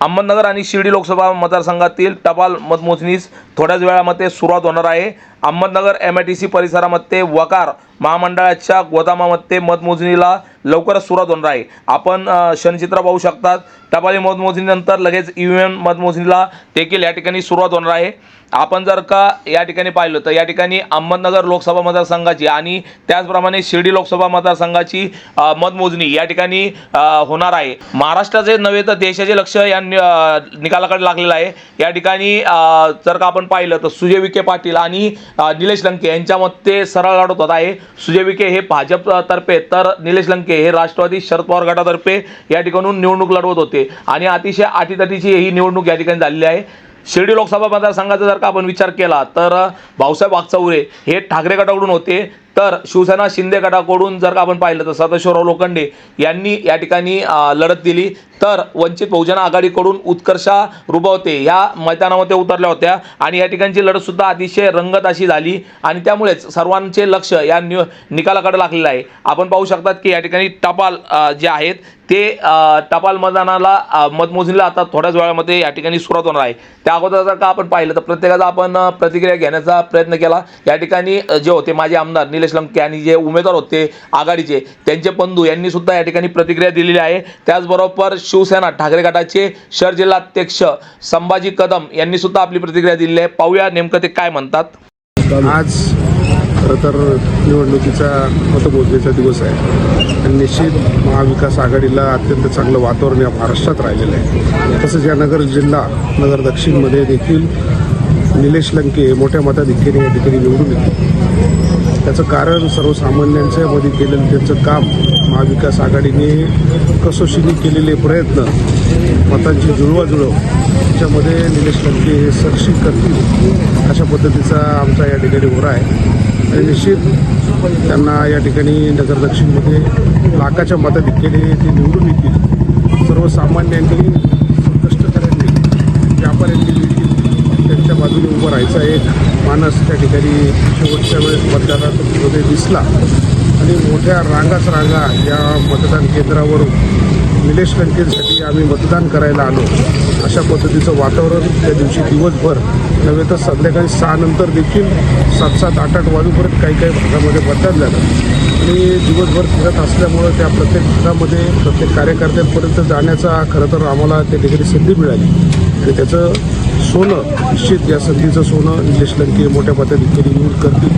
Ahmednagar आणि शिर्डी लोकसभा मतदारसंघातील टपाल मतमोजणीस थोड्याच वेळामध्ये सुरुवात होणार आहे. Ahmednagar M I T C परिसरामध्ये वकार महामंडळाच्या गोदामामध्ये मतमोजणीला लवकरच सुरुवात होणार आहे. आपण क्षणचित्र पाहू शकतात. टपाली मतमोजणीनंतर लगेच ई व्ही एम मतमोजणीला देखील या ठिकाणी सुरुवात होणार आहे. आपण जर का या ठिकाणी पाहिलं तर या ठिकाणी अहमदनगर लोकसभा मतदारसंघाची आणि त्याचप्रमाणे शिर्डी लोकसभा मतदारसंघाची मतमोजणी या ठिकाणी होणार आहे. महाराष्ट्राचे नव्हे तर देशाचे लक्ष या नि- निकालाकडे लागलेलं आहे. या ठिकाणी जर का आपण पाहिलं तर सुजय विखे पाटील आणि निलेश लंके यांच्या मते सरळ लढत होत आहे. सुजय विखे हे भाजपतर्फे तर निलेश लंके हे राष्ट्रवादी शरद पवार गटातर्फे या ठिकाणून निवडणूक लढवत होते. आणि अतिशय अटीतटीची ही निवडणूक या ठिकाणी झालेली आहे. शिर्डी लोकसभा मतदारसंघाचा जर का आपण विचार केला तर भाऊसाहेब वागचौरे हे ठाकरे गटाकडून होते. तर शिवसेना शिंदे गटाकडून जर का आपण पाहिलं तर सदाशिवराव लोखंडे यांनी या ठिकाणी लढत दिली. तर वंचित बहुजन आघाडीकडून उत्कर्षा रुबवते. या मैदानामध्ये उतरल्या होत्या आणि या ठिकाणची लढतसुद्धा अतिशय रंगत अशी झाली आणि त्यामुळेच सर्वांचे लक्ष या नि निकालाकडे लागलेलं आहे. आपण पाहू शकतात की या ठिकाणी टपाल जे आहेत ते टपाल मतदानाला मतमोजणीला आता थोड्याच वेळामध्ये या ठिकाणी सुरुवात होणार आहे. त्या अगोदर जर का आपण पाहिलं तर प्रत्येकाचा आपण प्रतिक्रिया घेण्याचा प्रयत्न केला. या ठिकाणी जे होते माजी आमदार निलेश लंके आणि जे उमेदवार होते आघाडीचे त्यांचे बंधू यांनी सुद्धा या ठिकाणी प्रतिक्रिया दिलेली आहे. त्याचबरोबर शिवसेना ठाकरे गटाचे शहर जिल्हाध्यक्ष संभाजी कदम यांनी सुद्धा आपली प्रतिक्रिया दिलेली आहे. पाहूया नेमकं ते काय म्हणतात. आज खरं तर निवडणुकीचा मतमोजणीचा दिवस आहे. आणि निश्चित महाविकास आघाडीला अत्यंत चांगलं वातावरण या महाराष्ट्रात राहिलेलं आहे. तसंच या नगर जिल्हा नगर दक्षिणमध्ये देखील निलेश लंके मोठ्या मताधिक्याने या ठिकाणी निवडून येते त्याचं कारण सर्वसामान्यांच्या मध्ये केलेलं त्यांचं काम महाविकास आघाडीने कसोशीने केलेले प्रयत्न मतांची जुळवाजुळव त्याच्यामध्ये निलेश लंके हे सक्ष करतील अशा पद्धतीचा आमचा या ठिकाणी होरा आहे. आणि निश्चित त्यांना या ठिकाणी नगर दक्षिणमध्ये लाखाच्या मताधिक्याने ते निवडून येतील. सर्वसामान्यांनी कष्टकऱ्यांनी व्यापाऱ्यांनी देखील त्यांच्या बाजूने उभं राहायचा एक माणस त्या ठिकाणी शेवटच्या वेळेस मतदानामध्ये दिसला. आणि मोठ्या रांगाच रांगा या मतदान केंद्रावर निलेश लंकेसाठी आम्ही मतदान करायला आलो. अशा पद्धतीचं वातावरण त्या दिवशी दिवसभर नव्हे तर संध्याकाळी सहा नंतर देखील सात सात आठ आठ वाजूपर्यंत काही काही भागामध्ये मतदान झालं. आणि दिवसभर फिरत असल्यामुळं त्या प्रत्येक भागामध्ये प्रत्येक कार्यकर्त्यांपर्यंत जाण्याचा खरं तर आम्हाला त्या ठिकाणी संधी मिळाली. आणि त्याचं सोनं निश्चित या संधीचं सोनं निलेश लंके मोठ्या पद्धतीने यूज करतील.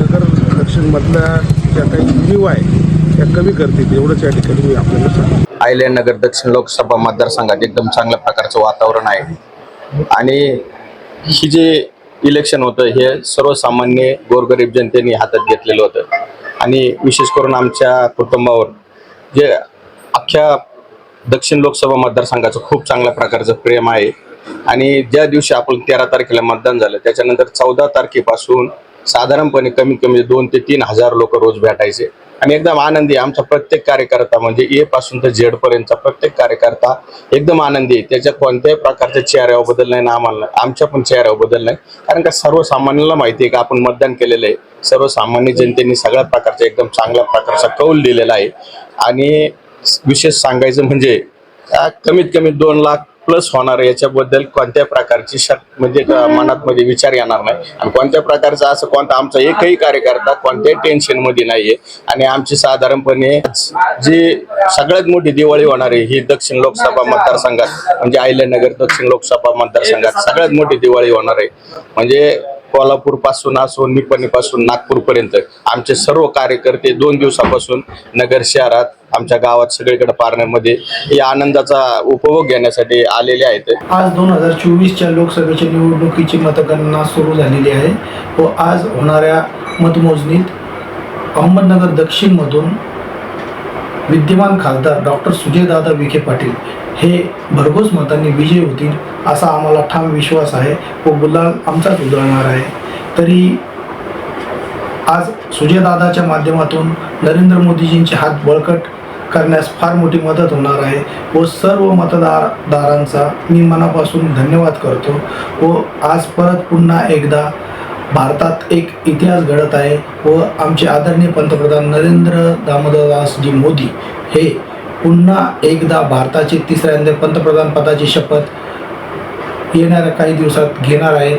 नगर दक्षिणमधल्या ज्या काही उणीव आहे त्या कमी करतील. एवढंच या ठिकाणी मी आपल्याला सांगतो. आयलंड नगर दक्षिण लोकसभा मतदारसंघात एकदम चांगल्या प्रकारचं वातावरण आहे. आणि ही जे इलेक्शन होतं हे सर्वसामान्य गोरगरीब जनतेने हातात घेतलेलं होतं. आणि विशेष करून आमच्या कुटुंबावर जे अख्ख्या दक्षिण लोकसभा मतदारसंघाचं खूप चांगल्या प्रकारचं प्रेम आहे आणि ज्या दिवशी आपण तेरा तारखेला मतदान झालं त्याच्यानंतर चौदा तारखेपासून साधारणपणे कमीत कमी दोन ते तीन हजार लोक रोज भेटायचे. आणि एकदम आनंदी आमचा प्रत्येक कार्यकर्ता म्हणजे ए पासून तर झेड पर्यंतचा प्रत्येक कार्यकर्ता एकदम आनंदी आहे. त्याच्या कोणत्याही प्रकारच्या चेहऱ्यावर बदल नाही ना आम्हाला. आमच्या पण चेहऱ्यावर बदल नाही. कारण का सर्वसामान्यांना माहिती आहे का आपण मतदान केलेलं आहे. सर्वसामान्य जनतेने सगळ्या प्रकारचा एकदम चांगल्या प्रकारचा कौल दिलेला आहे. आणि विशेष सांगायचं म्हणजे कमीत कमी दोन लाख प्लस होणार आहे याच्याबद्दल कोणत्या प्रकारची शक म्हणजे मनात मध्ये विचार येणार नाही. आणि कोणत्या प्रकारचा असं कोणता आमचा एकही कार्यकर्ता कोणत्याही टेन्शनमध्ये नाहीये. आणि आमची साधारणपणे जी सगळ्यात मोठी दिवाळी होणार आहे ही दक्षिण लोकसभा मतदारसंघात म्हणजे आयल्यानगर दक्षिण लोकसभा मतदारसंघात सगळ्यात मोठी दिवाळी होणार आहे. म्हणजे कोल्हापूरपासून असो निपणी पासून नागपूर पर्यंत आमचे सर्व कार्यकर्ते दोन दिवसापासून नगर शहरात आमच्या गावात सगळीकडे पारण्यामध्ये या आनंदाचा उपभोग घेण्यासाठी आलेले आहेत. आज दोन हजार चोवीसच्या लोकसभेच्या निवडणुकीची मतगणना सुरू झालेली आहे व आज होणाऱ्या मतमोजणीत अहमदनगर दक्षिणमधून विद्यमान खासदार डॉक्टर सुजयदादा विखे पाटील हे भरघोस मतांनी विजय होतील असा आम्हाला ठाम विश्वास आहे. व गुलाल आमचाच उधळणार आहे. तरी आज सुजयदादाच्या माध्यमातून नरेंद्र मोदीजींचे हात बळकट करण्यास फार मोठी मदत होणार आहे व सर्व मतदारदारांचा मी मनापासून धन्यवाद करतो व आज परत पुन्हा एकदा भारतात एक इतिहास घडत आहे व आमचे आदरणीय पंतप्रधान नरेंद्र दामोदरदासजी मोदी हे पुन्हा एकदा भारताचे तिसऱ्यांदा पंतप्रधान पदाची शपथ येणाऱ्या काही दिवसात घेणार आहेत.